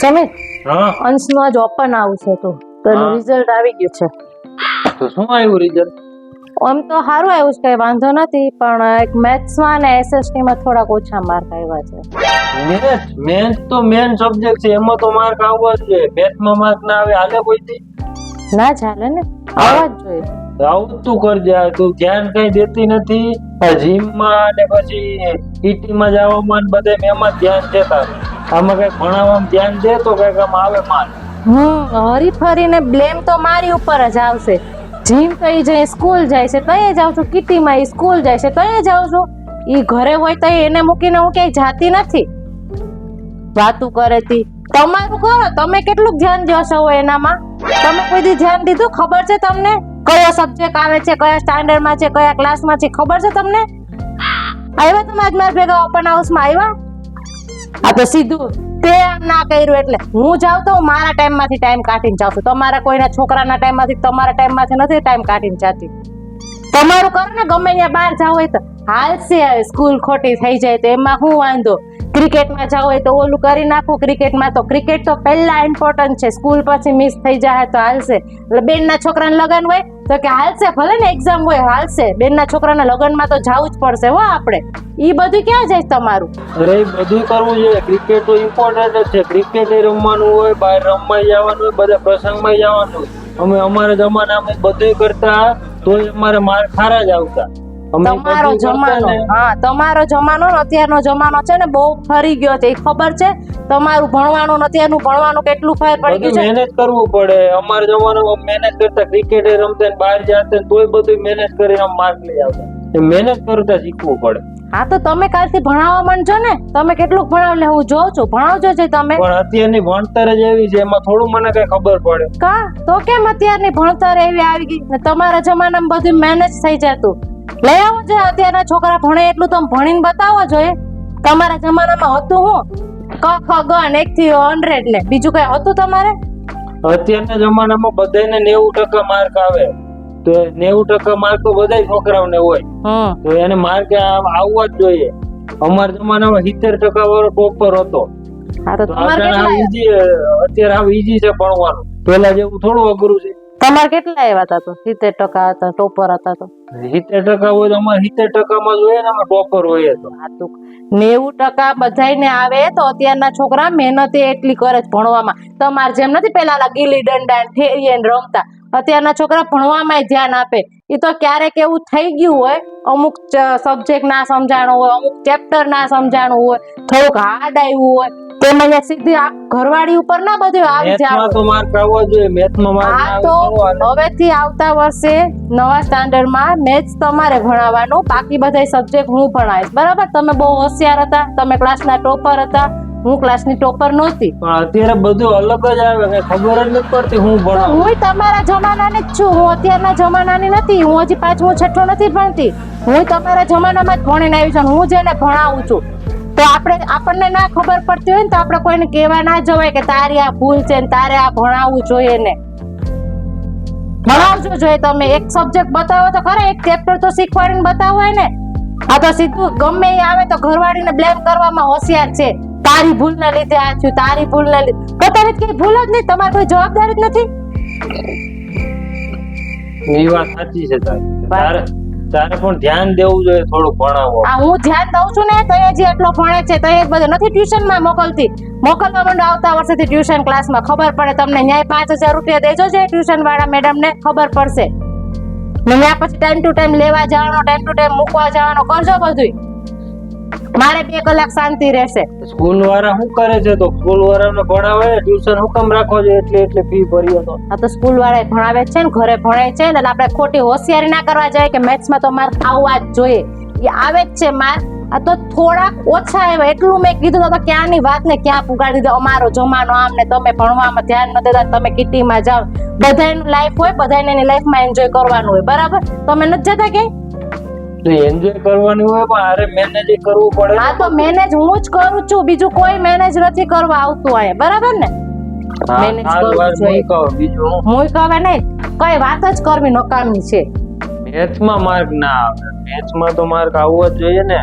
સમીર હા. અંશનું આજ ઓપન આવશે તો તો એનું રિઝલ્ટ આવી ગયું છે. તો શું આવ્યું રિઝલ્ટ આમ તો સારું આવ્યું છે કઈ વાંધો નથી પણ એક મેથ્સમાં અને એસએસટી માં થોડાક ઓછા માર્ક આવ્યા છે. મેથ મેન તો મેન સબ્જેક્ટ છે એમાં તો માર્ક આવવા જ જોઈએ મેથમાં માર્ક ના આવે હાલે કોઈથી ના ચાલે ને. આવવા જ જોઈએ. આવું તું કરજે તું ધ્યાન કઈ દેતી નથી. જીમમાં ને પછી ઈટીમાં જવામાં બધે એમાં ધ્યાન તારું આમાં કઈ ભણાવવામાં ધ્યાન દે તો કંઈક આમ આવે માલ હમ, હરી ફરીને બ્લેમ તો મારી ઉપર જ આવશે. જીમ તો જાય સ્કૂલ જાય છે, તઈ જાઉં છું, કિટીમાં એ સ્કૂલ જાય છે, તઈ જાઉં છું. એ ઘરે હોય તો એને મૂકીને હું ક્યાંય જાતી નથી. વાતું કરે તી. તમારું કરો તમે કેટલું ધ્યાન દેશો એનામાં? તમે કોઈ ધ્યાન દીધું? ખબર છે તમને? કયો સબ્જેક્ટ આવે છે, કયા સ્ટાન્ડર્ડમાં છે, કયા ક્લાસમાં છે, ખબર છે તમને? આવ્યા તમે આજ મારા ભેગા ઓપન હાઉસમાં આવ્યા? આ તો સીધું તે ના કર્યું એટલે હું જાઉં તો મારા ટાઈમમાંથી ટાઈમ કાઢીને જાઉં છું. તમારા કોઈના છોકરાના ટાઈમમાંથી, તમારા ટાઈમમાંથી નથી ટાઈમ કાઢીને જાતી. તમારું કરો ને ગમે ત્યાં બહાર જાવ હોય તો. હાલશે હવે સ્કૂલ ખોટી થઈ જાય તો એમાં હું વાંધો? ક્રિકેટમાં જાઓ હોય તો ઓલું કરી નાખો ક્રિકેટમાં તો ક્રિકેટ તો પહેલા ઇમ્પોર્ટન્ટ છે. સ્કૂલ પછી મિસ થઈ જાય તો હાલશે. એટલે બેનના છોકરાને લગન હોય તો કે હાલશે, ભલે ને એક્ઝામ હોય હાલશે. બેનના છોકરાના લગનમાં તો જવું જ પડશે હો આપણે. ઈ બધું ક્યાં જાય તમારું? અરે એ બધું કરવું જોઈએ ક્રિકેટ તો ઇમ્પોર્ટન્ટ જ છે. ક્રિકેટ રમવાનું હોય, બહાર રમવા જવાનું હોય, બધા પ્રસંગમાં જવાનું હોય. અમે અમારા જમાનામાં બધું કરતા, તોય અમારે માર સારા જ આવતા. તમારો જમાનો. હા તમારો જમાનો અત્યારનો જમાનો છે ને બહુ ફરી ગયો છે. એ ખબર છે? તમારું ભણવાનું અત્યારનું ભણવાનું કેટલું ફેર પડી ગયું છે? મહેનત કરવું પડે. અમારા જમાનામાં મહેનત કરતા ક્રિકેટ રમતા બહાર જતા તોય બધું મહેનત કરીને માર્ક લઈ આવતા. મહેનત કરતા શીખવું પડે. હા તો તમે કાલથી ભણાવવા માંડજો ને. તમે કેટલું ભણાવ લે હું જોઉં છું. ભણાવજો છે તમે. પણ અત્યારની ભણતર જ એવી છે એમાં થોડું મને કઈ ખબર પડે. કા? તો કેમ અત્યારની ભણતર એવી આવી ગઈ? તમારા જમાનામાં બધું મેનેજ થઈ જતું. લઈ આવો જોઈએ અત્યારના છોકરા ભણે એટલું તમે ભણીને બતાવો જોઈએ તમારા જમાનામાં હતું હું? ક ખ ગ ને એક થી હંડ્રેડ ને. બીજું કઈ હતું તમારે? અત્યારના જમાનામાં બધાને નેવું ટકા માર્ક આવે. તો નેવું ટકા માર્ક તો બધા છોકરાઓને હોય. તો એને માર્ક આવવા જ જોઈએ. અમારા જમાનામાં સિત્તેર ટકા વાળો ટોપર હતો. અત્યારે આ ઈઝી છે ભણવાનું. પેલા જેવું થોડું અઘરું છે. તમારે કેટલા આવ્યા હતા તો? સિત્તેર ટકા હતા ટોપર હતા તો. સિત્તેર ટકા હોય તો અમારે સિત્તેર ટકામાં જોઈએ ને ટોપર હોય તો. નેવું ટકા બધાયને આવે તો અત્યારના છોકરા મહેનત એટલી કરે છે ભણવામાં. તમારે જેમ નથી પેલા ગીલી દંડા ઠેરીએ રમતા. અત્યારના છોકરા ભણવામાં ધ્યાન આપે. એ તો ક્યારેક એવું થઈ ગયું હોય અમુક સબ્જેક્ટ ના સમજાણું હોય અમુક ચેપ્ટર ના સમજાણું હોય થોડુંક હાર્ડ આવ્યું હોય તેમાં અહીંયા સીધી આ ઘરવાળી ઉપર ના બધું આવી જાય તો માર્ક આવવા જોઈએ મેથમાં માર્ક હા તો હવેથી આવતા વર્ષે નવા સ્ટાન્ડર્ડમાં મેથ્સ તમારે ભણાવવાનું બાકી બધા સબ્જેક્ટ હું ભણાવીશ. બરાબર? તમે બહુ હોશિયાર હતા તમે ક્લાસના ટોપર હતા હું ક્લાસની ટોપર નહોતી. પણ અત્યારે બધું અલગ જ આવે કે ખબર જ નથી પડતી હું ભણાવું. હું તમારા જમાનાની જ છું હું અત્યારના જમાનાની નથી હું હજી પાંચમું છઠ્ઠું નથી ભણતી. હું તમારા જમાનામાં જ ભણીને આવી છું હું જેને ભણાવું છું. તો આપણે આપણને ના ખબર પડતી હોય ને તો આપણે કોઈને કહેવા ના જવાય કે તારી આ ભૂલ છે ને તારે આ ભણાવવું જોઈએ ને. ભણાવજો જોઈએ તમે. એક સબ્જેક્ટ બતાવો તો ખરા એક ચેપ્ટર તો શીખવાડીને બતાવો ને. આ તો સીધું ગમે એ આવે તો ઘરવાળીને બ્લેમ કરવામાં હોશિયાર છે. તારી ભૂલ ના લીધે આ છું તારી ભૂલને લીધે. પોતાની કઈ ભૂલ જ નહીં તમારી કોઈ જવાબદારી જ નથી. એ વાત સાચી છે તારી તારે પણ ધ્યાન દેવું જોઈએ થોડું ભણાવો. આ હું ધ્યાન દઉં છું ને તો જે એટલો ભણે છે તો એ બધું નથી ટ્યુશનમાં મોકલતી. મોકલવા માંડો આવતા વર્ષેથી ટ્યુશન ક્લાસમાં ખબર પડે, તમને ન્યાય પાંચ હજાર રૂપિયા દેજો છે ટ્યુશન વાળા મેડમ ને ખબર પડશે. ને પછી ટાઈમ ટુ ટાઈમ લેવા જવાનો ટાઈમ ટુ ટાઈમ મૂકવા જવાનો, કરજો બધું મારે બે કલાક શાંતિ રહેશે. સ્કૂલ વાળા શું કરે છે તો સ્કૂલ વાળાને ભણાવે ટ્યુશન હુકમ રાખો છો એટલે એટલે ફી ભરી હતો આ તો સ્કૂલ વાળા ભણાવે છે ને ઘરે ભણાય છે ને એટલે આપણે ખોટી હોશિયારી ના કરવા જાય કે મેથ્સમાં તો માર્ક આવવા જ જોઈએ. એ આવે જ છે માર્ક. આ તો થોડાક ઓછા આવ્યા એટલું મેં કીધું તો ક્યાંની વાત ને ક્યાં પુગાડી દીધો? અમારો જમાનો આમ ને તમે ભણવામાં ધ્યાન ન દેતા તમે કિટીમાં જાઓ. બધાની લાઈફ હોય બધાને એની લાઈફમાં એન્જોય કરવાનું હોય બરાબર? તમે નથી જતા કે તો એન્જોય કરવાનું હોય પણ અરે મેનેજ કરવું પડે હા તો મેનેજ હું જ કરું છું. બીજું કોઈ મેનેજ નથી કરવા આવતું અહીંયા બરાબર ને? મેનેજ કરવું કહો બીજું હું? કહે નહીં કઈ વાત જ કરવી નકામી છે. મેથ્સમાં માર્ક ના આવે. મેથ્સમાં તો માર્ક આવવો જ જોઈએ ને.